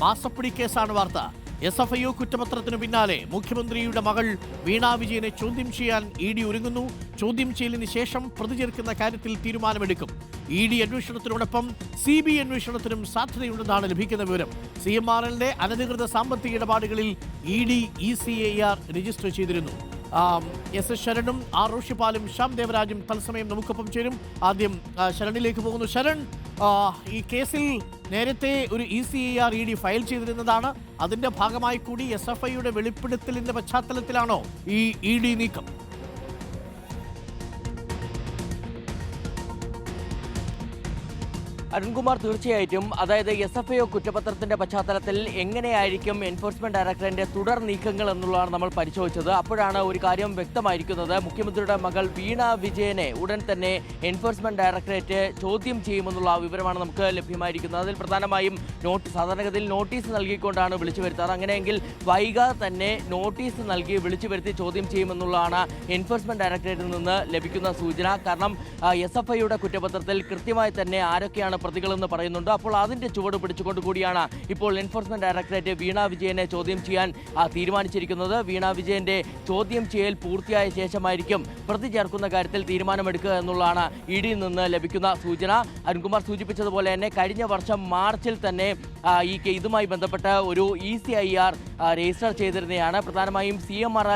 മാസപ്പടി കേസാണ് വാർത്ത. എസ് എഫ് ഐ ഒ കുറ്റപത്രത്തിനു പിന്നാലെ മുഖ്യമന്ത്രിയുടെ മകൾ വീണ വിജയനെ ചോദ്യം ചെയ്യാൻ ഇ ഡി ഒരുങ്ങുന്നു. ചോദ്യം ചെയ്യലിന് ശേഷം പ്രതി ചേർക്കുന്ന കാര്യത്തിൽ തീരുമാനമെടുക്കും. ഇ ഡി അന്വേഷണത്തിനോടൊപ്പം സി ബി അന്വേഷണത്തിനും സാധ്യതയുണ്ടെന്നാണ് ലഭിക്കുന്ന വിവരം. സി എം ആർ എല്ലിന്റെ അനധികൃത സാമ്പത്തിക ഇടപാടുകളിൽ E D E C A R register ചെയ്തിരുന്നു. എസ് എസ് ശരണും ആർ റോഷിപ്പാലും ശ്യാം ദേവരാജും തത്സമയം നമുക്കൊപ്പം ചേരും. ആദ്യം ശരണിലേക്ക് പോകുന്നു. ശരൺ ഈ കേസിൽ നേരത്തെ ഒരു E C R E D file ചെയ്തിരുന്നതാണ്. അതിന്റെ ഭാഗമായി കൂടി എസ് എഫ് ഐയുടെ വെളിപ്പെടുത്തലിന്റെ പശ്ചാത്തലത്തിലാണോ ഈ ഇ ഡി നീക്കം? അരുൺകുമാർ തീർച്ചയായിട്ടും അതായത് എസ് എഫ് ഐ കുറ്റപത്രത്തിന്റെ പശ്ചാത്തലത്തിൽ എങ്ങനെയായിരിക്കും എൻഫോഴ്സ്മെന്റ് ഡയറക്ടറിന്റെ തുടർ നീക്കങ്ങൾ എന്നുള്ളതാണ് നമ്മൾ പരിശോധിച്ചത്. അപ്പോഴാണ് ഒരു കാര്യം വ്യക്തമായിരിക്കുന്നത്. മുഖ്യമന്ത്രിയുടെ മകൾ വീണ വിജയനെ ഉടൻ തന്നെ എൻഫോഴ്സ്മെന്റ് ഡയറക്ടറേറ്റ് ചോദ്യം ചെയ്യുമെന്നുള്ള വിവരമാണ് നമുക്ക് ലഭ്യമായിരിക്കുന്നത്. അതിൽ പ്രധാനമായും നോട്ടീസ് സാധാരണഗതിയിൽ നോട്ടീസ് നൽകിക്കൊണ്ടാണ് വിളിച്ചു വരുത്താറ്. അങ്ങനെയെങ്കിൽ വൈകാതെ തന്നെ നോട്ടീസ് നൽകി വിളിച്ചു വരുത്തി ചോദ്യം ചെയ്യുമെന്നുള്ളതാണ് എൻഫോഴ്സ്മെന്റ് ഡയറക്ടറേറ്റിൽ നിന്ന് ലഭിക്കുന്ന സൂചന. കാരണം എസ് എഫ് ഐയുടെ കുറ്റപത്രത്തിൽ കൃത്യമായി തന്നെ ആരൊക്കെയാണ് പ്രതികളെന്ന് പറയുന്നുണ്ട്. അപ്പോൾ അതിന്റെ ചുവട് പിടിച്ചുകൊണ്ട് കൂടിയാണ് ഇപ്പോൾ എൻഫോഴ്സ്മെന്റ് ഡയറക്ടറേറ്റ് വീണ വിജയനെ ചോദ്യം ചെയ്യാൻ തീരുമാനിച്ചിരിക്കുന്നത്. വീണ വിജയന്റെ ചോദ്യം ചെയ്യൽ പൂർത്തിയായ ശേഷമായിരിക്കും പ്രതി ചേർക്കുന്ന കാര്യത്തിൽ തീരുമാനമെടുക്കുക എന്നുള്ളതാണ് ഇ ഡിയിൽ നിന്ന് ലഭിക്കുന്ന സൂചന. അരുൺകുമാർ സൂചിപ്പിച്ചതുപോലെ തന്നെ കഴിഞ്ഞ വർഷം മാർച്ചിൽ തന്നെ ഈ ഇതുമായി ബന്ധപ്പെട്ട് ഒരു E C I R register ചെയ്തിരുന്നതാണ് പ്രധാനമായും സി എം ആർ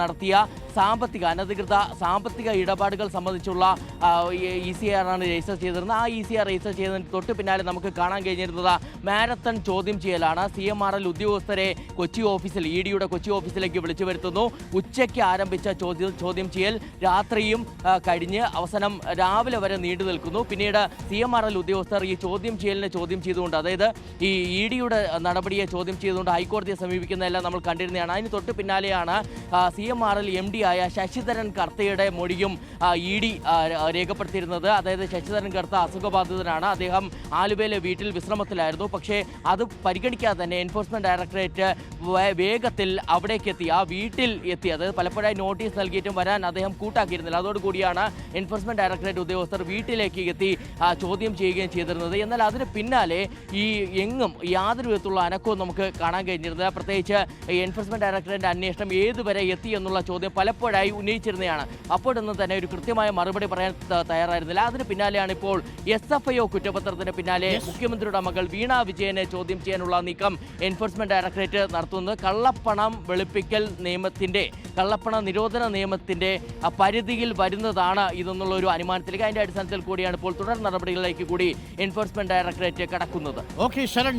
നടത്തിയ സാമ്പത്തിക അനധികൃത സാമ്പത്തിക ഇടപാടുകൾ സംബന്ധിച്ചുള്ള ഇ സി ആർ ആണ് രജിസ്റ്റർ ചെയ്തിരുന്നത്. ആ ഇ സി ആർ രജിസ്റ്റർ ചെയ്തതിന് തൊട്ട് പിന്നാലെ നമുക്ക് കാണാൻ കഴിഞ്ഞിരുന്നത് മാരത്തൺ ചോദ്യം ചെയ്യലാണ്. സി എം ആർ എൽ ഉദ്യോഗസ്ഥരെ കൊച്ചി ഓഫീസിൽ ഇ ഡിയുടെ കൊച്ചി ഓഫീസിലേക്ക് വിളിച്ചു വരുത്തുന്നു. ഉച്ചയ്ക്ക് ആരംഭിച്ച ചോദ്യം ചോദ്യം ചെയ്യൽ രാത്രിയും കഴിഞ്ഞ് അവസാനം രാവിലെ വരെ നീണ്ടു നിൽക്കുന്നു. പിന്നീട് സി എം ആർ എൽ ഉദ്യോഗസ്ഥർ ഈ ചോദ്യം ചെയ്യലിനെ ചോദ്യം ചെയ്തുകൊണ്ട് അതായത് ഈ ഇ ഡിയുടെ നടപടിയെ ചോദ്യം ചെയ്തുകൊണ്ട് ഹൈക്കോടതിയെ സമീപിക്കുന്നതെല്ലാം നമ്മൾ കണ്ടിരുന്നതാണ്. അതിന് തൊട്ട് പിന്നാലെയാണ് C M R L M D ആയ ശശിധരൻ കർത്തയുടെ മൊഴിയും ഇ ഡി രേഖപ്പെടുത്തിയിരുന്നത്. അതായത് ശശിധരൻ കർത്ത അസുഖബാധിതനാണ്. അദ്ദേഹം ആലുവയിലെ വീട്ടിൽ വിശ്രമത്തിലായിരുന്നു. പക്ഷേ അത് പരിഗണിക്കാതെ തന്നെ എൻഫോഴ്സ്മെന്റ് ഡയറക്ടറേറ്റ് വേഗത്തിൽ അവിടേക്ക് എത്തി ആ വീട്ടിൽ എത്തി. അതായത് പലപ്പോഴായി നോട്ടീസ് നൽകിയിട്ടും വരാൻ അദ്ദേഹം കൂട്ടാക്കിയിരുന്നില്ല. അതോടുകൂടിയാണ് എൻഫോഴ്സ്മെന്റ് ഡയറക്ടറേറ്റ് ഉദ്യോഗസ്ഥർ വീട്ടിലേക്ക് എത്തി ചോദ്യം ചെയ്യുകയും ചെയ്തിരുന്നത്. എന്നാൽ അതിന് പിന്നാലെ ഈ എങ്ങും യാതൊരു വിധത്തിലുള്ള അനക്കവും നമുക്ക് കാണാൻ കഴിഞ്ഞിരുന്നത് പ്രത്യേകിച്ച് എൻഫോഴ്സ്മെന്റ് ഡയറക്ടറേറ്റ് അന്വേഷണം ഏതുവരെ എത്തി എന്നുള്ള ചോദ്യം പലപ്പോഴായി ഉന്നയിച്ചിരുന്നതാണ്. അപ്പോഴൊന്നും തന്നെ ഒരു കൃത്യമായ മറുപടി പറയാൻ തയ്യാറായിരുന്നില്ല. അതിന് പിന്നാലെയാണ് ഇപ്പോൾ എസ് എഫ് ഐ ഒ കുറ്റപത്രത്തിന് പിന്നാലെ മുഖ്യമന്ത്രിയുടെ മകൾ വീണ വിജയനെ ചോദ്യം ചെയ്യാനുള്ള നീക്കം എൻഫോഴ്സ്മെന്റ് ഡയറക്ടറേറ്റ് നടത്തുന്നത് കള്ളപ്പണം വെളുപ്പിക്കൽ നിയമത്തിന്റെ കള്ളപ്പണ നിരോധന നിയമത്തിന്റെ പരിധിയിൽ വരുന്നതാണ് ഇതെന്നുള്ള ഒരു അനുമാനത്തിലേക്ക്. അതിന്റെ അടിസ്ഥാനത്തിൽ കൂടിയാണ് ഇപ്പോൾ തുടർ നടപടികളിലേക്ക് കൂടി എൻഫോഴ്സ്മെന്റ് ഡയറക്ടറേറ്റ് കടക്കുന്നത്. ഓക്കെ ശരൺ.